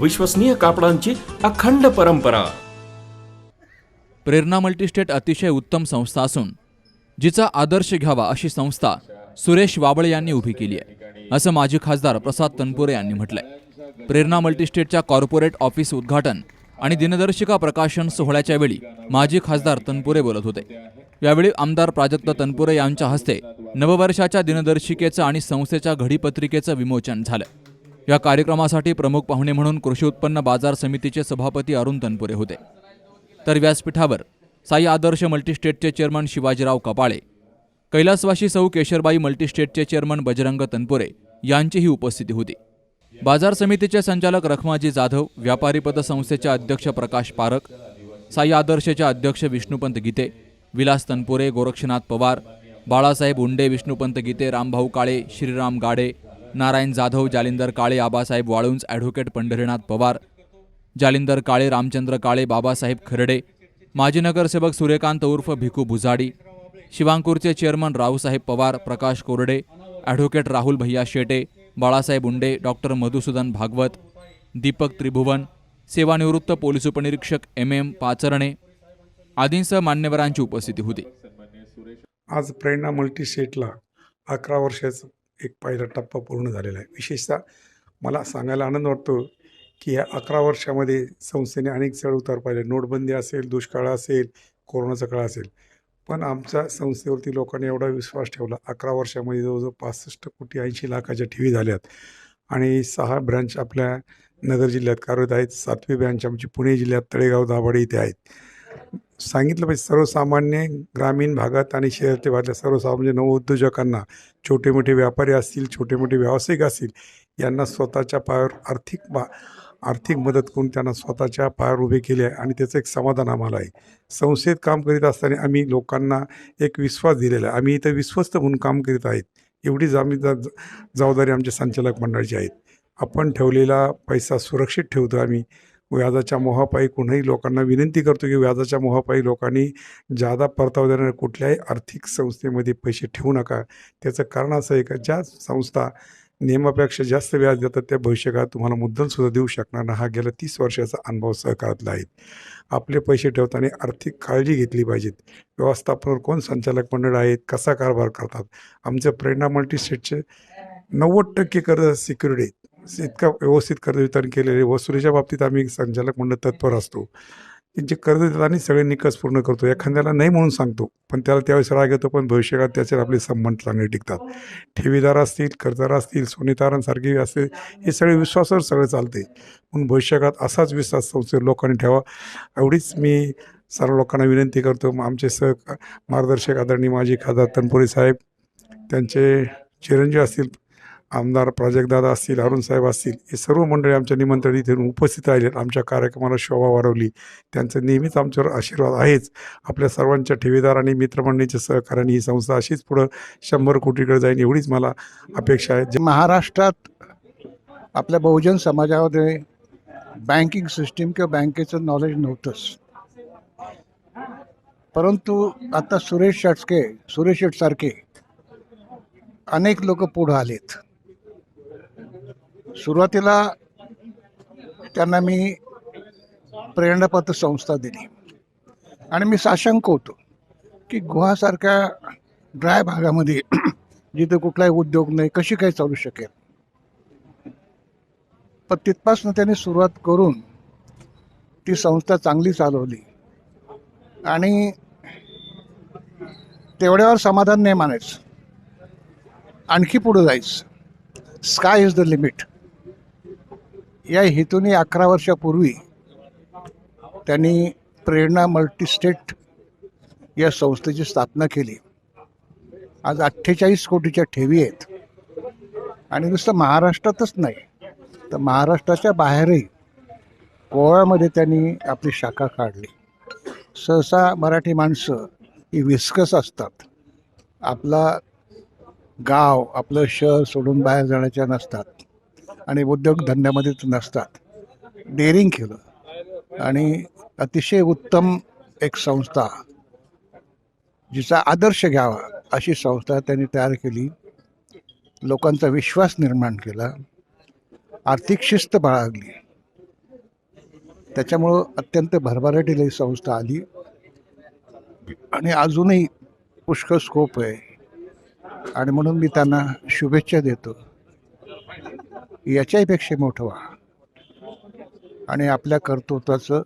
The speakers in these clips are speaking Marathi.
विश्वसनीय कापडांची अखंड परंपरा. प्रेरणा मल्टीस्टेट अतिशय उत्तम संस्था असून जिचा आदर्श घ्यावा अशी संस्था सुरेश वाबळे यांनी उभी केली आहे असं माजी खासदार प्रसाद तनपुरे यांनी म्हटलंय. प्रेरणा मल्टीस्टेटच्या कॉर्पोरेट ऑफिस उद्घाटन आणि दिनदर्शिका प्रकाशन सोहळ्याच्या वेळी माजी खासदार तनपुरे बोलत होते. यावेळी आमदार प्राजक्त तनपुरे यांच्या हस्ते नववर्षाच्या दिनदर्शिकेचं आणि संस्थेच्या घडीपत्रिकेचं विमोचन झालं. या कार्यक्रमासाठी प्रमुख पाहुणे म्हणून कृषी उत्पन्न बाजार समितीचे सभापती अरुण तनपुरे होते. तर व्यासपीठावर साई आदर्श मल्टीस्टेटचे चेअरमन शिवाजीराव कपाळे कैलासवाशी सौ केशरबाई मल्टीस्टेटचे चेअरमन बजरंग तनपुरे यांचीही उपस्थिती होती. बाजार समितीचे संचालक रखमाजी जाधव व्यापारी पतसंस्थेचे अध्यक्ष प्रकाश पारक साई आदर्शचे अध्यक्ष विष्णुपंत गीते विलास तनपुरे गोरक्षनाथ पवार बाळासाहेब उंडे विष्णुपंत गीते रामभाऊ काळे श्रीराम गाडे नारायण जाधव जालिंदर काळे आबासाहेब वाळुंज ॲडव्होकेट पंढरीनाथ पवार जालिंदर काळे रामचंद्र काळे बाबासाहेब खर्डे माजी नगरसेवक सूर्यकांत उर्फ Bhiku Bhujadi शिवांकूरचे chairman Raosaheb Pawar Prakash Korde advocate Rahul Bhaiya Shete Balasaheb Unde doctor Madhusudan Bhagwat Deepak Tribhuvan सेवानिवृत्त पोलीस उपनिरीक्षक एम एम पाचरणे आदींसह मान्यवरांची उपस्थिती होती. आज प्रेरणा मल्टीस्टेटला अकरा वर्षाचं एक पहिला टप्पा पूर्ण झालेला आहे. विशेषतः मला सांगायला आनंद वाटतो की या अकरा वर्षामध्ये संस्थेने अनेक चढ उतार पाहिले. नोटबंदी असेल दुष्काळ असेल कोरोनाचा काळ असेल. पण आमच्या संस्थेवरती लोकांनी एवढा विश्वास ठेवला. अकरा वर्षामध्ये जवळजवळ पासष्ट कोटी ऐंशी लाखाच्या ठेवी झाल्यात. आणि सहा ब्रँच आपल्या नगर जिल्ह्यात कार्यरत आहेत. सातवी ब्रँच आमची पुणे जिल्ह्यात तळेगाव दाभाडे इथे आहेत. सांगितलं पाहिजे सर्वसामान्य ग्रामीण भागात आणि शहरातील भागातल्या सर्वसामान्य म्हणजे नवउद्योजकांना छोटे मोठे व्यापारी असतील छोटे मोठे व्यावसायिक असतील यांना स्वतःच्या पायावर आर्थिक बा आर्थिक मदत करून त्यांना स्वतःच्या पायावर उभे केले आहे आणि त्याचं एक समाधान आम्हाला आहे. संस्थेत काम करीत असताना आम्ही लोकांना एक विश्वास दिलेला आहे. आम्ही इथं विश्वस्त म्हणून काम करीत आहेत. एवढीच आम्ही ज जबाबदारी आमच्या संचालक मंडळाची आहेत. आपण ठेवलेला पैसा सुरक्षित ठेवतो आम्ही. व्याजाच्या मोहापायी कुणाही लोकांना विनंती करतो की व्याजाच्या मोहापायी लोकांनी जादा परतावा देणाऱ्या कुठल्याही आर्थिक संस्थेमध्ये पैसे ठेवू नका. त्याचं कारण असं आहे का? ज्या संस्था नियमापेक्षा जास्त व्याज देतात त्या भविष्यकाळात तुम्हाला मुद्दलसुद्धा देऊ शकणार नाही. हा गेल्या तीस वर्षाचा अनुभव सहकारातला आहे. आपले पैसे ठेवताना आर्थिक काळजी घेतली पाहिजेत. व्यवस्थापनावर कोण संचालक मंडळ आहेत? कसा कारभार करतात? आमच्या प्रेरणा मल्टीस्टेटचे नव्वद टक्के कर्ज सिक्युरिटी इतकं व्यवस्थित कर्ज वितरण केलेले वसुलीच्या बाबतीत आम्ही संचालक मंडळ तत्पर असतो. त्यांचे कर्ज देताना सगळे निकष पूर्ण करतो. एखाद्याला नाही म्हणून सांगतो पण त्याला त्यावेळेस राग येतो पण भविष्यकाळात त्याचे आपले संबंध चांगले टिकतात. ठेवीदार असतील कर्जदार असतील सोनेतारांसारखे असतील हे सगळे विश्वासावर सगळं चालते म्हणून भविष्यकाळात असाच विश्वास संस्थेवर लोकांनी ठेवा. एवढीच मी सर्व लोकांना विनंती करतो. आमचे सह मार्गदर्शक आदरणीय माजी खासदार तनपुरे साहेब त्यांचे चिरंजीव असतील आमदार प्राजक्तदादा असतील अरुण साहेब असतील हे सर्व मंडळी आमच्या निमंत्रण इथे उपस्थित राहिले आमच्या कार्यक्रमाला शोभा वाढवली. त्यांचं नेहमीच आमच्यावर आशीर्वाद आहेच. आपल्या सर्वांच्या ठेवीदार आणि मित्रमंडळीच्या सहकार्याने ही संस्था अशीच पुढं शंभर कोटीकडे जाईल एवढीच मला अपेक्षा आहे. जे महाराष्ट्रात आपल्या बहुजन समाजामध्ये बँकिंग सिस्टीम किंवा बँकेचं नॉलेज नव्हतंच. परंतु आता सुरेश शेटके सुरेश शेटसारखे अनेक लोक पुढं आलेत. सुरुवातीला त्यांना मी प्रेरणापत्र संस्था दिली. आणि मी साशंक होतो की गुहासारख्या ड्राय भागामध्ये जिथे कुठलाही उद्योग नाही कशी काय चालू शकेल? पण तिथपासून त्यांनी सुरुवात करून ती संस्था चांगली चालवली. आणि तेवढ्यावर समाधान नाही मानायचं. आणखी पुढं जायचं. स्काय इज द लिमिट या हेतूने अकरा वर्षापूर्वी त्यांनी प्रेरणा मल्टीस्टेट या संस्थेची स्थापना केली. आज अठ्ठेचाळीस कोटीच्या ठेवी आहेत. आणि नुसतं महाराष्ट्रातच नाही तर महाराष्ट्राच्या बाहेरही गोव्यामध्ये त्यांनी आपली शाखा काढली. सहसा मराठी माणसं ही विस्कस असतात. आपला गाव आपलं शहर सोडून बाहेर जाण्याच्या नसतात. आणि उद्योगधंद्यामध्येच नसतात. डेअरिंग केलं. आणि अतिशय उत्तम एक संस्था जिचा आदर्श घ्यावा अशी संस्था त्यांनी तयार केली. लोकांचा विश्वास निर्माण केला. आर्थिक शिस्त बाळगली. त्याच्यामुळं अत्यंत भरभराटीला ही संस्था आली. आणि अजूनही पुष्कळ स्कोप आहे. आणि म्हणून मी त्यांना शुभेच्छा देतो. याच्याहीपेक्षा मोठं व्हा. आणि आपल्या कर्तृत्वाचं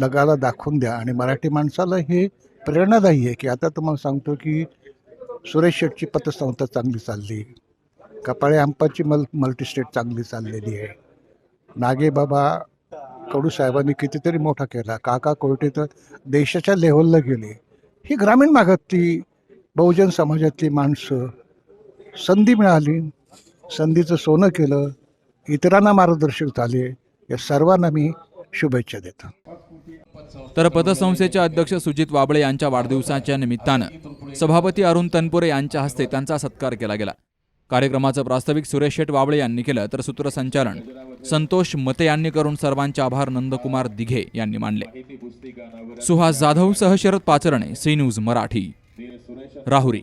लगाला दाखवून द्या. आणि मराठी माणसाला हे प्रेरणादायी आहे की आता तुम्हाला सांगतो की सुरेश शेटची पतसंस्था चांगली चालली कपाळे अंपाची मल मल्टीस्टेट चांगली चाललेली आहे. नागेबाबा कडू साहेबांनी कितीतरी मोठा केला. काका कोर्टे तर देशाच्या लेवलला गेले. ही ग्रामीण भागातली बहुजन समाजातली माणसं संधी मिळाली. संधीचं सोनं केलं इतरांना मार्गदर्शक झाले या सर्वांना मी शुभेच्छा देतो. तर पतसंस्थेचे अध्यक्ष सुजित वाबळे यांच्या वाढदिवसाच्या निमित्तानं सभापती अरुण तनपुरे यांच्या हस्ते त्यांचा सत्कार केला गेला. कार्यक्रमाचं प्रास्ताविक सुरेश शेठ वाबळे यांनी केलं तर सूत्रसंचालन संतोष मते यांनी करून सर्वांचे आभार नंदकुमार दिघे यांनी मानले. सुहास जाधव सह शरद पाचरणे सी न्यूज मराठी. राहुरी.